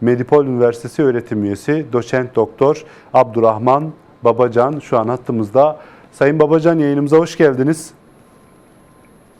Medipol Üniversitesi öğretim üyesi doçent doktor Abdurrahman Babacan şu an hattımızda. Sayın Babacan yayınımıza hoş geldiniz.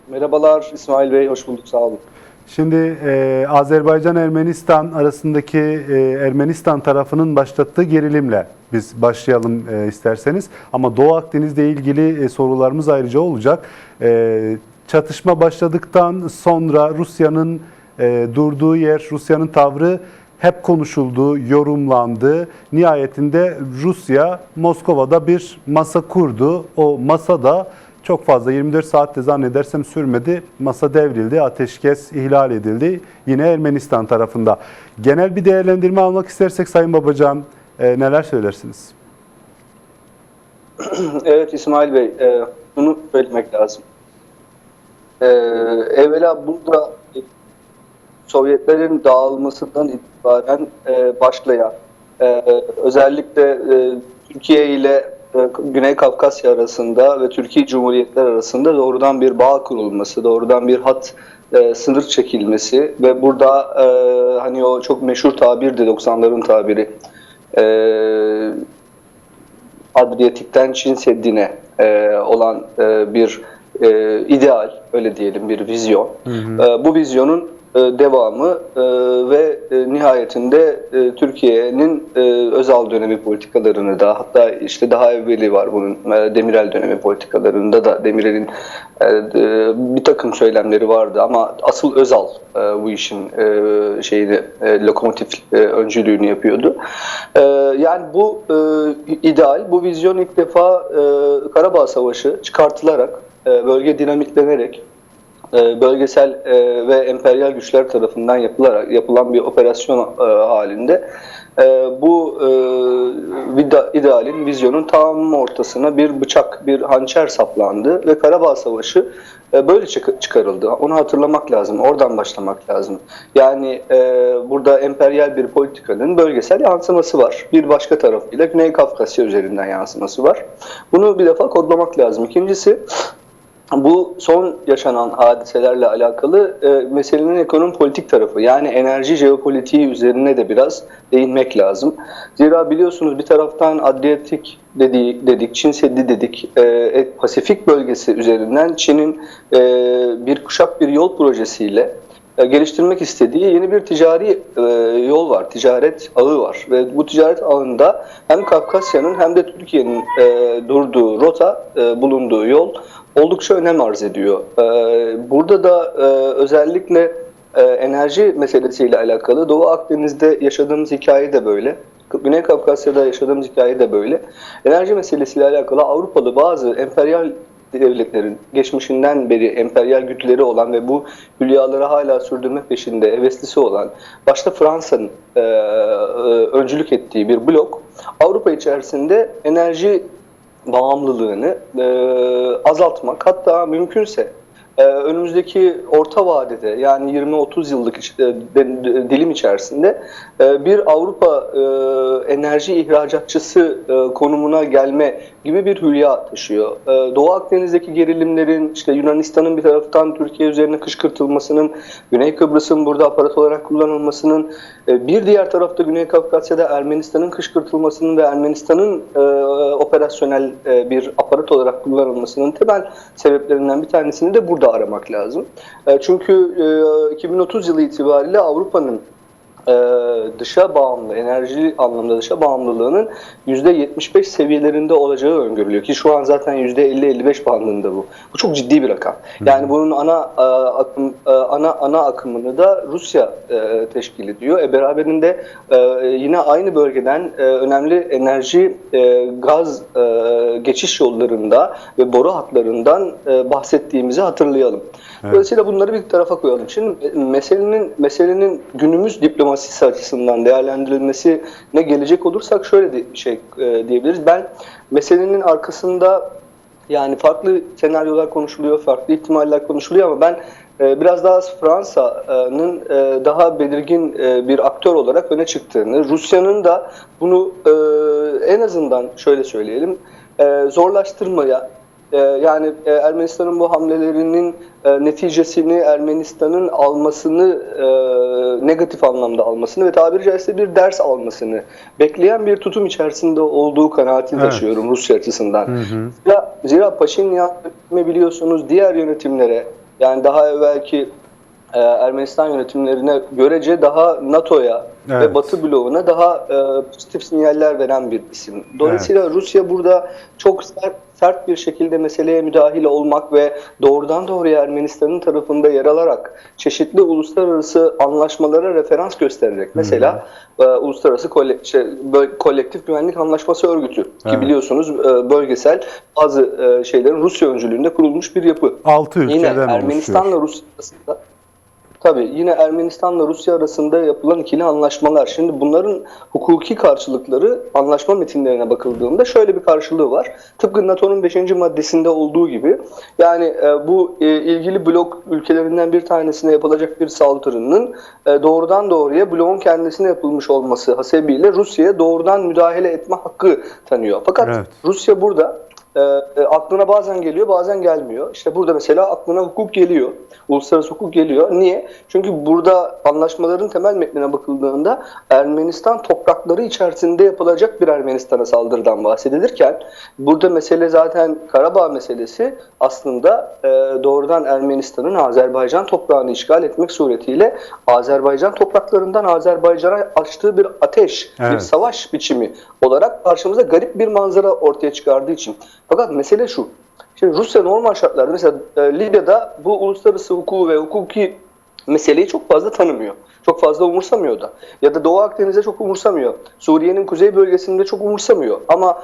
Merhabalar İsmail Bey, hoş bulduk, sağ olun. Şimdi e, Azerbaycan-Ermenistan arasındaki e, Ermenistan tarafının başlattığı gerilimle biz başlayalım e, isterseniz. Ama Doğu Akdeniz'le ilgili e, sorularımız ayrıca olacak. E, çatışma başladıktan sonra Rusya'nın e, durduğu yer, Rusya'nın tavrı hep konuşuldu, yorumlandı. Nihayetinde Rusya Moskova'da bir masa kurdu. O masada çok fazla 24 saatte zannedersem sürmedi. Masa devrildi, ateşkes ihlal edildi. Yine Ermenistan tarafında. Genel bir değerlendirme almak istersek Sayın Babacan e, neler söylersiniz? Evet İsmail Bey, e, bunu söylemek lazım. E, evvela burada Sovyetlerin dağılmasından itibaren e, başlayan, e, özellikle e, Türkiye ile e, Güney Kafkasya arasında ve Türkiye Cumhuriyetler arasında doğrudan bir bağ kurulması, doğrudan bir hat e, sınır çekilmesi ve burada e, hani o çok meşhur tabirdi 90'ların tabiri. E, Adriyatik'ten Çin Seddi'ne e, olan e, bir e, ideal, öyle diyelim bir vizyon. E, bu vizyonun devamı e, ve e, nihayetinde e, Türkiye'nin e, özel dönemi politikalarını da hatta işte daha evveli var bunun e, Demirel dönemi politikalarında da Demirel'in e, e, bir takım söylemleri vardı ama asıl Özal e, bu işin e, şeyini e, lokomotif e, öncülüğünü yapıyordu. E, yani bu e, ideal, bu vizyon ilk defa e, Karabağ Savaşı çıkartılarak, e, bölge dinamitlenerek e, bölgesel e, ve emperyal güçler tarafından yapılarak yapılan bir operasyon e, halinde e, bu e, idealin, vizyonun tam ortasına bir bıçak, bir hançer saplandı ve Karabağ Savaşı e, böyle çık- çıkarıldı. Onu hatırlamak lazım, oradan başlamak lazım. Yani e, burada emperyal bir politikanın bölgesel yansıması var. Bir başka tarafıyla Güney Kafkasya üzerinden yansıması var. Bunu bir defa kodlamak lazım. İkincisi bu son yaşanan hadiselerle alakalı e, meselenin ekonomi politik tarafı yani enerji jeopolitiği üzerine de biraz değinmek lazım. Zira biliyorsunuz bir taraftan Adriyatik dedi, dedik, Çin Seddi dedik, e, e, Pasifik bölgesi üzerinden Çin'in e, bir kuşak bir yol projesiyle e, geliştirmek istediği yeni bir ticari e, yol var, ticaret ağı var ve bu ticaret ağında hem Kafkasya'nın hem de Türkiye'nin durduğu rota, bulunduğu yol oldukça önem arz ediyor. E, burada da e, özellikle e, enerji meselesiyle alakalı Doğu Akdeniz'de yaşadığımız hikaye de böyle. Güney Kafkasya'da yaşadığımız hikaye de böyle. Enerji meselesiyle alakalı Avrupalı bazı emperyal devletlerin geçmişinden beri emperyal güdüleri olan ve bu hülyaları hala sürdürme peşinde heveslisi olan başta Fransa'nın e, e, öncülük ettiği bir blok Avrupa içerisinde enerji bağımlılığını e, azaltmak. Hatta mümkünse e, önümüzdeki orta vadede yani 20-30 yıllık e, dilim içerisinde e, bir Avrupa e, enerji ihracatçısı e, konumuna gelme gibi bir hülya taşıyor. E, Doğu Akdeniz'deki gerilimlerin işte Yunanistan'ın bir taraftan Türkiye üzerine kışkırtılmasının, Güney Kıbrıs'ın burada aparat olarak kullanılmasının, e, bir diğer tarafta Güney Kafkasya'da Ermenistan'ın kışkırtılmasının ve Ermenistan'ın e, operasyonel e, bir aparat olarak kullanılmasının temel sebeplerinden bir tanesini de burada aramak lazım. E, çünkü e, 2030 yılı itibariyle Avrupa'nın e, dışa bağımlı, enerji anlamda dışa bağımlılığının %75 seviyelerinde olacağı öngörülüyor ki şu an zaten %50-55 bandında bu. Bu çok ciddi bir rakam. Yani bunun ana e, akım e, ana ana akımını da Rusya e, teşkil ediyor. E, beraberinde e, yine aynı bölgeden e, önemli enerji e, gaz e, geçiş yollarında ve boru hatlarından e, bahsettiğimizi hatırlayalım. Dolayısıyla bunları bir tarafa koyalım. Şimdi meselenin meselenin günümüz diplomasisi açısından değerlendirilmesi ne gelecek olursak şöyle de şey e, diyebiliriz. Ben meselenin arkasında yani farklı senaryolar konuşuluyor, farklı ihtimaller konuşuluyor ama ben e, biraz daha Fransa'nın e, daha belirgin e, bir aktör olarak öne çıktığını, Rusya'nın da bunu e, en azından şöyle söyleyelim, e, zorlaştırmaya e, yani e, Ermenistan'ın bu hamlelerinin e, neticesini Ermenistan'ın almasını e, negatif anlamda almasını ve tabiri caizse bir ders almasını bekleyen bir tutum içerisinde olduğu kanaatini Evet. taşıyorum Rusya açısından. Zira, zira Paşinyan biliyorsunuz diğer yönetimlere yani daha evvelki e, Ermenistan yönetimlerine görece daha NATO'ya Evet. ve Batı bloğuna daha e, pozitif sinyaller veren bir isim. Dolayısıyla Rusya burada çok sert, sert bir şekilde meseleye müdahil olmak ve doğrudan doğruya Ermenistan'ın tarafında yer alarak çeşitli uluslararası anlaşmalara referans göstererek mesela e, uluslararası kole- şey, kolektif güvenlik anlaşması örgütü ki Evet. biliyorsunuz e, bölgesel bazı e, şeylerin Rusya öncülüğünde kurulmuş bir yapı. 6 Yine ülkeden oluşuyor. Ermenistan'la Rusya arasında Tabii yine Ermenistan'la Rusya arasında yapılan ikili anlaşmalar. Şimdi bunların hukuki karşılıkları anlaşma metinlerine bakıldığında şöyle bir karşılığı var. Tıpkı NATO'nun 5. maddesinde olduğu gibi yani e, bu e, ilgili blok ülkelerinden bir tanesine yapılacak bir saldırının e, doğrudan doğruya bloğun kendisine yapılmış olması hasebiyle Rusya'ya doğrudan müdahale etme hakkı tanıyor. Fakat Evet. Rusya burada e, e, aklına bazen geliyor bazen gelmiyor. İşte burada mesela aklına hukuk geliyor. Uluslararası hukuk geliyor. Niye? Çünkü burada anlaşmaların temel metnine bakıldığında Ermenistan toprakları içerisinde yapılacak bir Ermenistan'a saldırıdan bahsedilirken burada mesele zaten Karabağ meselesi aslında e, doğrudan Ermenistan'ın Azerbaycan toprağını işgal etmek suretiyle Azerbaycan topraklarından Azerbaycan'a açtığı bir ateş, bir Evet. savaş biçimi olarak karşımıza garip bir manzara ortaya çıkardığı için. Fakat mesele şu. Şimdi Rusya normal şartlarda mesela e, Libya'da bu uluslararası hukuku ve hukuki meseleyi çok fazla tanımıyor. Çok fazla umursamıyor da. Ya da Doğu Akdeniz'de çok umursamıyor. Suriye'nin kuzey bölgesinde çok umursamıyor. Ama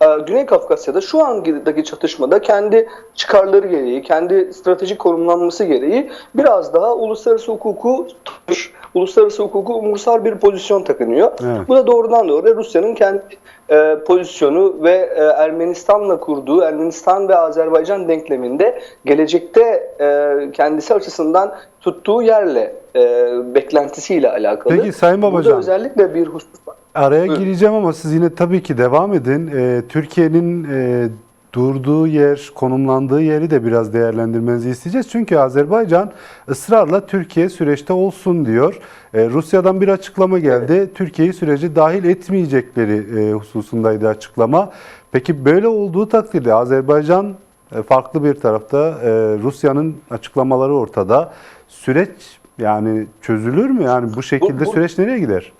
e, Güney Kafkasya'da şu andaki çatışmada kendi çıkarları gereği, kendi stratejik konumlanması gereği biraz daha uluslararası hukuku tutuş, uluslararası hukuku umursar bir pozisyon takınıyor. Evet. Bu da doğrudan doğruya Rusya'nın kendi e, pozisyonu ve e, Ermenistan'la kurduğu Ermenistan ve Azerbaycan denkleminde gelecekte e, kendisi açısından tuttuğu yerle e, beklentisiyle alakalı. Peki Sayın Burada Babacan. özellikle bir husus var. Araya Buyurun. gireceğim ama siz yine tabii ki devam edin. Ee, Türkiye'nin e, durduğu yer, konumlandığı yeri de biraz değerlendirmenizi isteyeceğiz. Çünkü Azerbaycan ısrarla Türkiye süreçte olsun diyor. Ee, Rusya'dan bir açıklama geldi. Türkiye'yi sürece dahil etmeyecekleri e, hususundaydı açıklama. Peki böyle olduğu takdirde Azerbaycan e, farklı bir tarafta e, Rusya'nın açıklamaları ortada. Süreç yani çözülür mü? Yani bu şekilde bu- süreç nereye gider?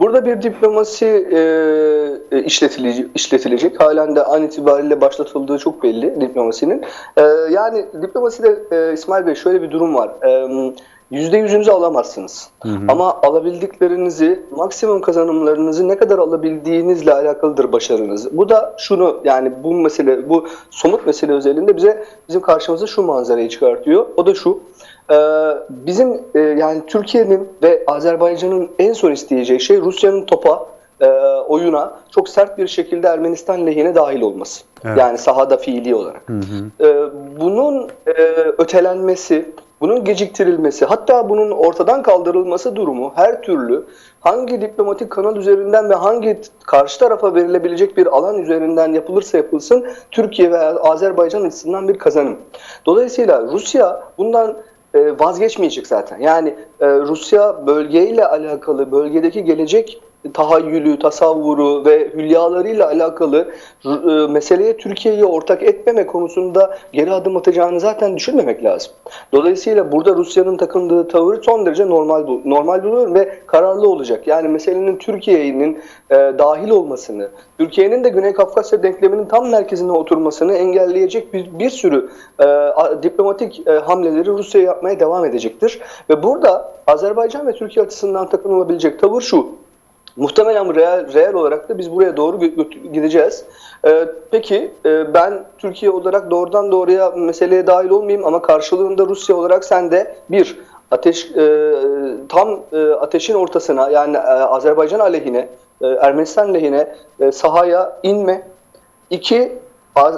Burada bir diplomasi e, e, işletilecek, işletilecek. Halen de an itibariyle başlatıldığı çok belli diplomasinin. E, yani diplomaside e, İsmail Bey şöyle bir durum var. E, Yüzde yüzünüzü alamazsınız. Ama alabildiklerinizi, maksimum kazanımlarınızı ne kadar alabildiğinizle alakalıdır başarınız. Bu da şunu yani bu mesele, bu somut mesele özelinde bize bizim karşımıza şu manzarayı çıkartıyor. O da şu. Ee, bizim e, yani Türkiye'nin ve Azerbaycan'ın en son isteyeceği şey Rusya'nın topa, e, oyuna çok sert bir şekilde Ermenistan lehine dahil olması. Evet. Yani sahada fiili olarak. Ee, bunun e, ötelenmesi, bunun geciktirilmesi, hatta bunun ortadan kaldırılması durumu her türlü hangi diplomatik kanal üzerinden ve hangi karşı tarafa verilebilecek bir alan üzerinden yapılırsa yapılsın Türkiye ve Azerbaycan açısından bir kazanım. Dolayısıyla Rusya bundan vazgeçmeyecek zaten. Yani e, Rusya bölgeyle alakalı, bölgedeki gelecek tahayyülü, tasavvuru ve hülyalarıyla alakalı e, meseleye Türkiye'yi ortak etmeme konusunda geri adım atacağını zaten düşünmemek lazım. Dolayısıyla burada Rusya'nın takındığı tavır son derece normal bu- normal buluyorum ve kararlı olacak. Yani meselenin Türkiye'nin e, dahil olmasını, Türkiye'nin de Güney Kafkasya denkleminin tam merkezine oturmasını engelleyecek bir, bir sürü e, diplomatik e, hamleleri Rusya yapmaya devam edecektir. Ve burada Azerbaycan ve Türkiye açısından takınılabilecek tavır şu. Muhtemelen reel, reel olarak da biz buraya doğru gideceğiz. Ee, peki e, ben Türkiye olarak doğrudan doğruya meseleye dahil olmayayım ama karşılığında Rusya olarak sen de bir ateş e, tam e, ateşin ortasına yani e, Azerbaycan aleyhine, e, Ermenistan lehine e, sahaya inme. İki,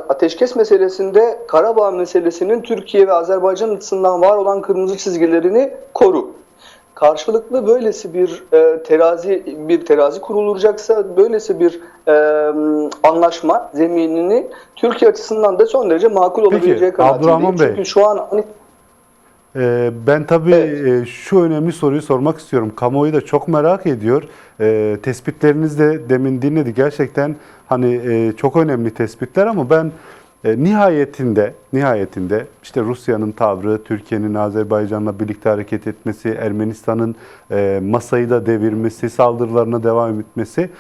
ateşkes meselesinde Karabağ meselesinin Türkiye ve Azerbaycan açısından var olan kırmızı çizgilerini koru. Karşılıklı böylesi bir e, terazi bir terazi kurulacaksa böylesi bir e, anlaşma zeminini Türkiye açısından da son derece makul olabileceği kanaatindeyim. Bey. Çünkü şu an hani Ee, Ben tabii Evet. e, şu önemli soruyu sormak istiyorum. Kamuoyu da çok merak ediyor. Ee, Tespitleriniz de demin dinledik. Gerçekten hani e, çok önemli tespitler ama ben e, nihayetinde nihayetinde işte Rusya'nın tavrı, Türkiye'nin Azerbaycan'la birlikte hareket etmesi, Ermenistan'ın e, masayı da devirmesi, saldırılarına devam etmesi.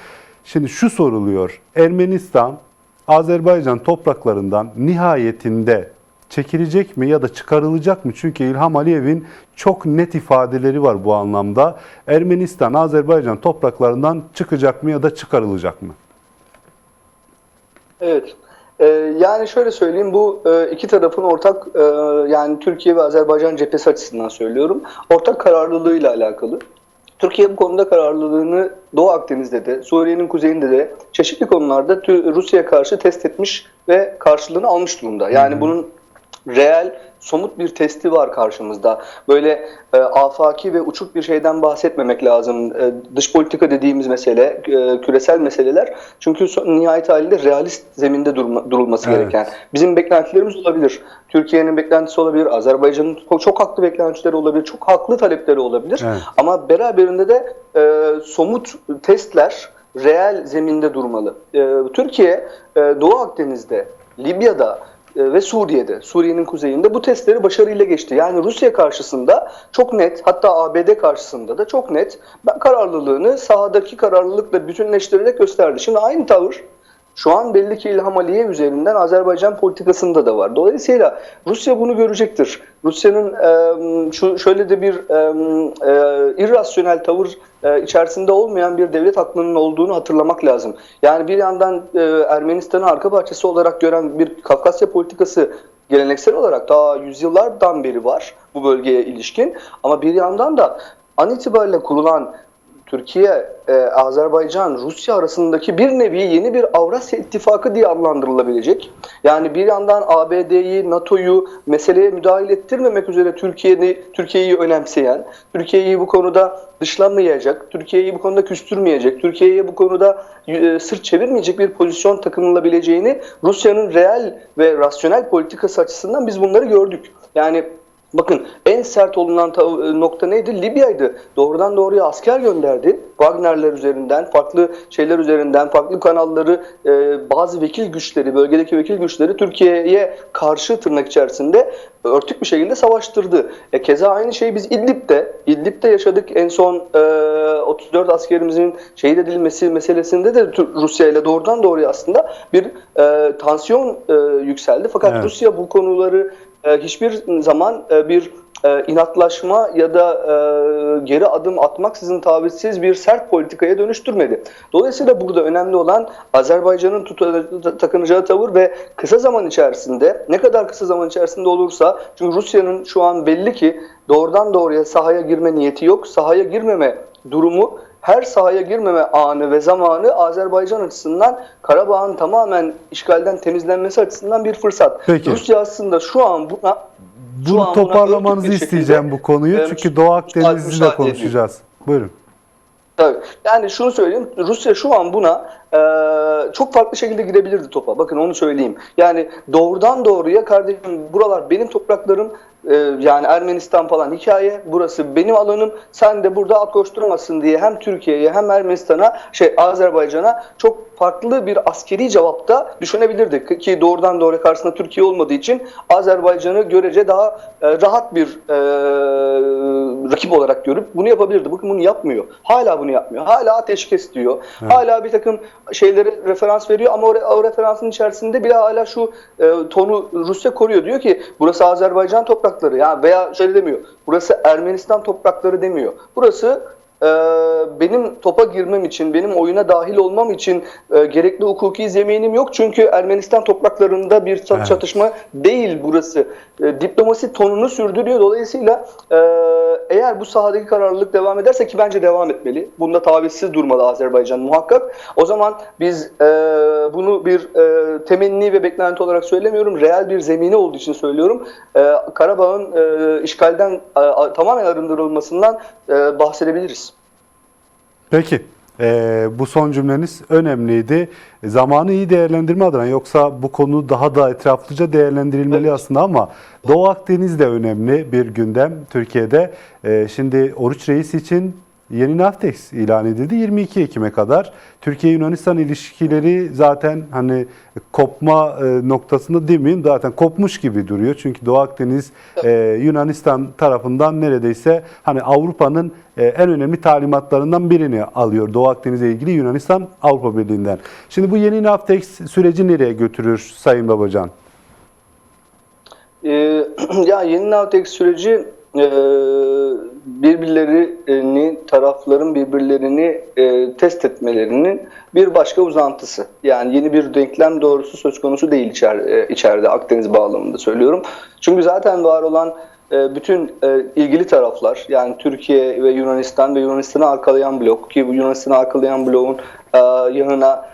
Şimdi şu soruluyor. Ermenistan Azerbaycan topraklarından nihayetinde çekilecek mi ya da çıkarılacak mı? Çünkü İlham Aliyev'in çok net ifadeleri var bu anlamda. Ermenistan Azerbaycan topraklarından çıkacak mı ya da çıkarılacak mı? Evet. Ee, yani şöyle söyleyeyim bu e, iki tarafın ortak e, yani Türkiye ve Azerbaycan cephesi açısından söylüyorum. Ortak kararlılığıyla alakalı. Türkiye bu konuda kararlılığını Doğu Akdeniz'de de, Suriye'nin kuzeyinde de çeşitli konularda Rusya'ya karşı test etmiş ve karşılığını almış durumda. Yani bunun reel, somut bir testi var karşımızda. Böyle e, afaki ve uçuk bir şeyden bahsetmemek lazım. E, dış politika dediğimiz mesele, e, küresel meseleler. Çünkü son, nihayet halinde realist zeminde durma- durulması Evet. gereken. Bizim beklentilerimiz olabilir. Türkiye'nin beklentisi olabilir. Azerbaycan'ın çok, haklı beklentileri olabilir. Çok haklı talepleri olabilir. Evet. Ama beraberinde de e, somut testler reel zeminde durmalı. E, Türkiye e, Doğu Akdeniz'de, Libya'da ve Suriye'de, Suriye'nin kuzeyinde bu testleri başarıyla geçti. Yani Rusya karşısında çok net, hatta ABD karşısında da çok net kararlılığını sahadaki kararlılıkla bütünleştirerek gösterdi. Şimdi aynı tavır şu an belli ki İlham Aliyev üzerinden Azerbaycan politikasında da var. Dolayısıyla Rusya bunu görecektir. Rusya'nın e, şu şöyle de bir e, e, irrasyonel tavır e, içerisinde olmayan bir devlet aklının olduğunu hatırlamak lazım. Yani bir yandan e, Ermenistan'ı arka bahçesi olarak gören bir Kafkasya politikası geleneksel olarak daha yüzyıllardan beri var bu bölgeye ilişkin. Ama bir yandan da an itibariyle kurulan Türkiye, e, Azerbaycan, Rusya arasındaki bir nevi yeni bir Avrasya İttifakı diye adlandırılabilecek. Yani bir yandan ABD'yi, NATO'yu meseleye müdahil ettirmemek üzere Türkiye'yi Türkiye'yi önemseyen, Türkiye'yi bu konuda dışlamayacak, Türkiye'yi bu konuda küstürmeyecek, Türkiye'ye bu konuda e, sırt çevirmeyecek bir pozisyon takınılabileceğini Rusya'nın reel ve rasyonel politikası açısından biz bunları gördük. Yani Bakın en sert olunan ta- nokta neydi? Libya'ydı. Doğrudan doğruya asker gönderdi. Wagner'ler üzerinden, farklı şeyler üzerinden, farklı kanalları, e, bazı vekil güçleri, bölgedeki vekil güçleri Türkiye'ye karşı tırnak içerisinde örtük bir şekilde savaştırdı. E, keza aynı şeyi biz İdlib'de, İdlib'de yaşadık. En son e, 34 askerimizin şehit edilmesi meselesinde de Rusya ile doğrudan doğruya aslında bir e, tansiyon e, yükseldi. Fakat Evet. Rusya bu konuları e, hiçbir zaman e, bir e, inatlaşma ya da e, geri adım atmaksızın tavizsiz bir sert politikaya dönüştürmedi. Dolayısıyla burada önemli olan Azerbaycan'ın takınacağı tavır ve kısa zaman içerisinde ne kadar kısa zaman içerisinde olursa çünkü Rusya'nın şu an belli ki doğrudan doğruya sahaya girme niyeti yok. Sahaya girmeme durumu her sahaya girmeme anı ve zamanı Azerbaycan açısından Karabağ'ın tamamen işgalden temizlenmesi açısından bir fırsat. Peki. Rusya aslında şu an buna şu Bunu an buna toparlamanızı bir isteyeceğim bu konuyu. e, Çünkü Doğu Akdeniz'i de müsaade ediyor. konuşacağız. Buyurun. Tabii. Yani şunu söyleyeyim. Rusya şu an buna e, çok farklı şekilde girebilirdi topa. Bakın onu söyleyeyim. Yani doğrudan doğruya kardeşim buralar benim topraklarım e, yani Ermenistan falan hikaye. Burası benim alanım. Sen de burada at koşturamazsın diye hem Türkiye'ye hem Ermenistan'a şey Azerbaycan'a çok farklı bir askeri cevapta düşünebilirdik. Ki doğrudan doğruya karşısında Türkiye olmadığı için Azerbaycan'ı görece daha e, rahat bir e, rakip olarak görüp bunu yapabilirdi. Bakın bunu yapmıyor. Hala bunu yapmıyor. Hala ateşkes diyor. Hala bir takım şeylere referans veriyor ama o, o referansın içerisinde bile hala şu e, tonu Rusya koruyor. Diyor ki burası Azerbaycan toprakları ya veya şöyle demiyor. Burası Ermenistan toprakları demiyor. Burası e, benim topa girmem için, benim oyuna dahil olmam için e, gerekli hukuki zeminim yok. Çünkü Ermenistan topraklarında bir çat- Evet. çatışma değil burası. E, diplomasi tonunu sürdürüyor. Dolayısıyla e, eğer bu sahadaki kararlılık devam ederse ki bence devam etmeli. Bunda tavizsiz durmalı Azerbaycan muhakkak. O zaman biz e, bunu bir e, temenni ve beklenti olarak söylemiyorum. Reel bir zemini olduğu için söylüyorum. E, Karabağ'ın e, işgalden e, tamamen arındırılmasından e, bahsedebiliriz. Peki. Ee, bu son cümleniz önemliydi. Zamanı iyi değerlendirme adına yoksa bu konu daha da etraflıca değerlendirilmeli aslında ama Doğu Akdeniz de önemli bir gündem Türkiye'de. Ee, şimdi Oruç Reis için yeni Navtex ilan edildi 22 Ekim'e kadar. Türkiye-Yunanistan ilişkileri zaten hani kopma e, noktasında demeyeyim zaten kopmuş gibi duruyor. Çünkü Doğu Akdeniz e, Yunanistan tarafından neredeyse hani Avrupa'nın e, en önemli talimatlarından birini alıyor Doğu Akdeniz'le ilgili Yunanistan Avrupa Birliği'nden. Şimdi bu yeni Navtex süreci nereye götürür Sayın Babacan? Ee, ya yeni Navtex süreci e, birbirlerini, tarafların birbirlerini e, test etmelerinin bir başka uzantısı. Yani yeni bir denklem doğrusu söz konusu değil e, içeride Akdeniz bağlamında söylüyorum. Çünkü zaten var olan e, bütün ilgili taraflar yani Türkiye ve Yunanistan ve Yunanistan'ı arkalayan blok ki bu Yunanistan'ı arkalayan bloğun yanına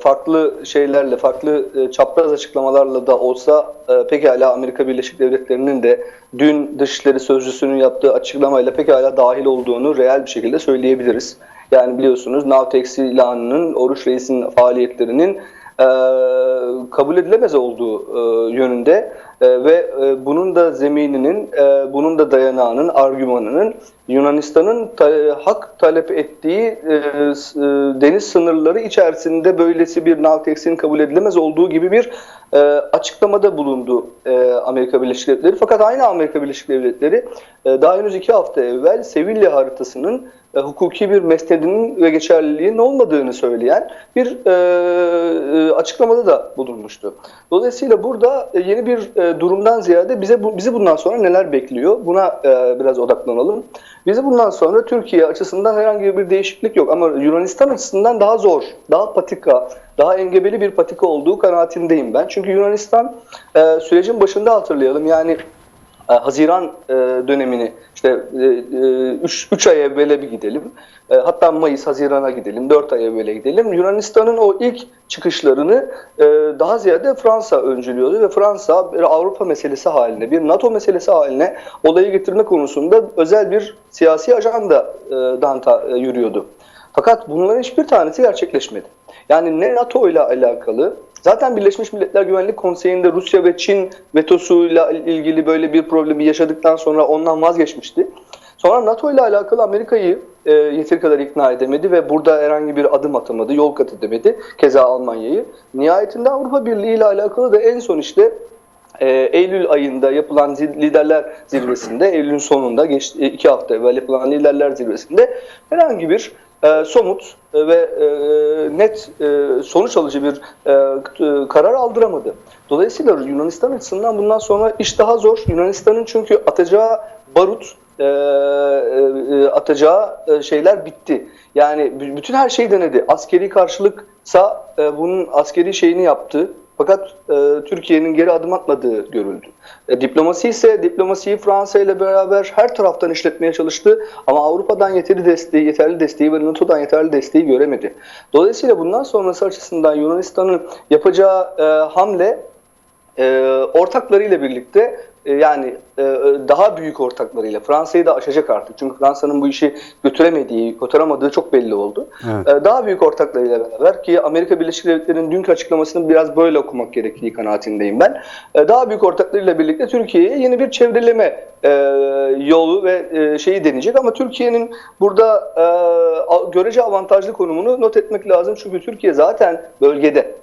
farklı şeylerle, farklı e, çapraz açıklamalarla da olsa e, pekala Amerika Birleşik Devletleri'nin de dün Dışişleri Sözcüsü'nün yaptığı açıklamayla pekala dahil olduğunu reel bir şekilde söyleyebiliriz. Yani biliyorsunuz Navtex ilanının, Oruç Reis'in faaliyetlerinin e, kabul edilemez olduğu yönünde e, ve e, bunun da zemininin, e, bunun da dayanağının, argümanının Yunanistan'ın ta- hak talep ettiği e, e, deniz sınırları içerisinde böylesi bir Navtex'in kabul edilemez olduğu gibi bir e, açıklamada bulundu e, Amerika Birleşik Devletleri. Fakat aynı Amerika Birleşik Devletleri e, daha henüz iki hafta evvel Sevilla haritasının e, hukuki bir mesnedinin ve geçerliliğinin olmadığını söyleyen bir e, e, açıklamada da bulunmuştu. Dolayısıyla burada e, yeni bir e, durumdan ziyade bize bu, bizi bundan sonra neler bekliyor? Buna e, biraz odaklanalım. Bizi bundan sonra Türkiye açısından herhangi bir değişiklik yok ama Yunanistan açısından daha zor, daha patika, daha engebeli bir patika olduğu kanaatindeyim ben. Çünkü Yunanistan e, sürecin başında hatırlayalım yani e, Haziran e, dönemini işte 3 ay evvele bir gidelim. E, hatta Mayıs, Haziran'a gidelim. 4 ay evvele gidelim. Yunanistan'ın o ilk çıkışlarını e, daha ziyade Fransa öncülüyordu ve Fransa bir Avrupa meselesi haline, bir NATO meselesi haline olayı getirme konusunda özel bir siyasi ajandadan ta- e, yürüyordu. Fakat bunların hiçbir tanesi gerçekleşmedi. Yani ne NATO ile alakalı Zaten Birleşmiş Milletler Güvenlik Konseyi'nde Rusya ve Çin vetosuyla ilgili böyle bir problemi yaşadıktan sonra ondan vazgeçmişti. Sonra NATO ile alakalı Amerika'yı e, yeteri kadar ikna edemedi ve burada herhangi bir adım atamadı, yol kat edemedi. Keza Almanya'yı. Nihayetinde Avrupa Birliği ile alakalı da en son işte e, Eylül ayında yapılan liderler zirvesinde, Eylül'ün sonunda geç, e, iki hafta evvel yapılan liderler zirvesinde herhangi bir e, somut e, ve e, net e, sonuç alıcı bir e, k- karar aldıramadı. Dolayısıyla Yunanistan açısından bundan sonra iş daha zor. Yunanistan'ın çünkü atacağı barut, e, e, atacağı e, şeyler bitti. Yani bütün her şeyi denedi. Askeri karşılıksa e, bunun askeri şeyini yaptı. Fakat e, Türkiye'nin geri adım atmadığı görüldü. E, diplomasi ise diplomasiyi Fransa ile beraber her taraftan işletmeye çalıştı ama Avrupa'dan yeterli desteği, yeterli desteği ve NATO'dan yeterli desteği göremedi. Dolayısıyla bundan sonrası açısından Yunanistan'ın yapacağı e, hamle e, ortaklarıyla birlikte yani e, daha büyük ortaklarıyla Fransa'yı da aşacak artık. Çünkü Fransa'nın bu işi götüremediği, götüremediği çok belli oldu. Evet. E, daha büyük ortaklarıyla beraber ki Amerika Birleşik Devletleri'nin dünkü açıklamasını biraz böyle okumak gerektiği kanaatindeyim ben. E, daha büyük ortaklarıyla birlikte Türkiye'ye yeni bir çevreleme e, yolu ve e, şeyi deneyecek ama Türkiye'nin burada e, görece avantajlı konumunu not etmek lazım. Çünkü Türkiye zaten bölgede.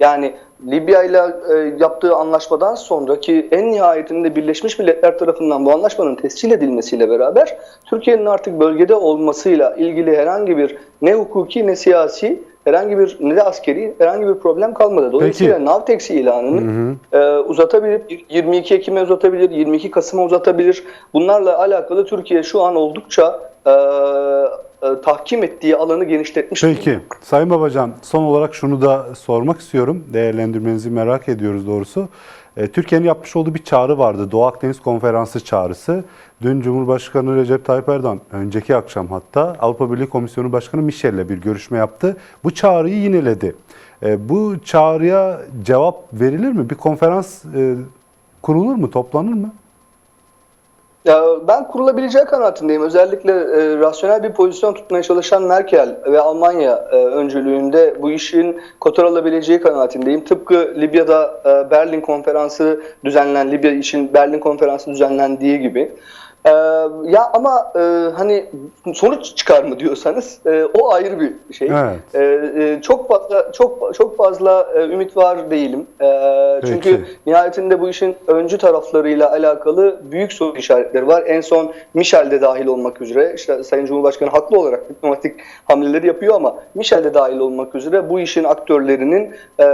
Yani Libya ile e, yaptığı anlaşmadan sonraki en nihayetinde Birleşmiş Milletler tarafından bu anlaşmanın tescil edilmesiyle beraber Türkiye'nin artık bölgede olmasıyla ilgili herhangi bir ne hukuki ne siyasi herhangi bir ne de askeri herhangi bir problem kalmadı. Dolayısıyla Navtex ilanını e, uzatabilir, 22 Ekim'e uzatabilir, 22 Kasım'a uzatabilir. Bunlarla alakalı Türkiye şu an oldukça e, e, tahkim ettiği alanı genişletmiş. Peki Sayın Babacan son olarak şunu da sormak istiyorum. Değerlendirmenizi merak ediyoruz doğrusu. E, Türkiye'nin yapmış olduğu bir çağrı vardı. Doğu Akdeniz Konferansı çağrısı. Dün Cumhurbaşkanı Recep Tayyip Erdoğan, önceki akşam hatta Avrupa Birliği Komisyonu Başkanı Michel'le bir görüşme yaptı. Bu çağrıyı yineledi. E, bu çağrıya cevap verilir mi? Bir konferans e, kurulur mu, toplanır mı? Ya ben kurulabileceği kanaatindeyim. Özellikle e, rasyonel bir pozisyon tutmaya çalışan Merkel ve Almanya e, öncülüğünde bu işin kotarılabileceği kanaatindeyim. Tıpkı Libya'da e, Berlin konferansı düzenlen, Libya için Berlin konferansı düzenlendiği gibi. E, ya ama e, hani sonuç çıkar mı diyorsanız e, o ayrı bir şey. Evet. E, e, çok fazla çok çok fazla e, ümit var değilim. E, çünkü Peki. Nihayetinde bu işin öncü taraflarıyla alakalı büyük soru işaretleri var. En son Michel de dahil olmak üzere, işte Sayın Cumhurbaşkanı haklı olarak diplomatik hamleleri yapıyor ama Michel de dahil olmak üzere bu işin aktörlerinin e,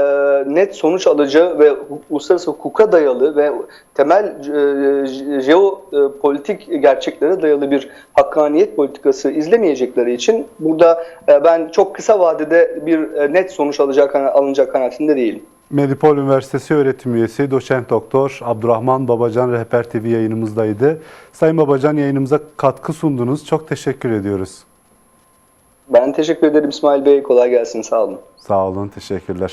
net sonuç alacağı ve uluslararası hukuka dayalı ve temel e, jeopolitik gerçeklere dayalı bir hakkaniyet politikası izlemeyecekleri için burada e, ben çok kısa vadede bir e, net sonuç alacak alınacak kanaatinde değilim. Medipol Üniversitesi öğretim üyesi doçent doktor Abdurrahman Babacan Rehber TV yayınımızdaydı. Sayın Babacan yayınımıza katkı sundunuz. Çok teşekkür ediyoruz. Ben teşekkür ederim İsmail Bey. Kolay gelsin. Sağ olun. Sağ olun, teşekkürler.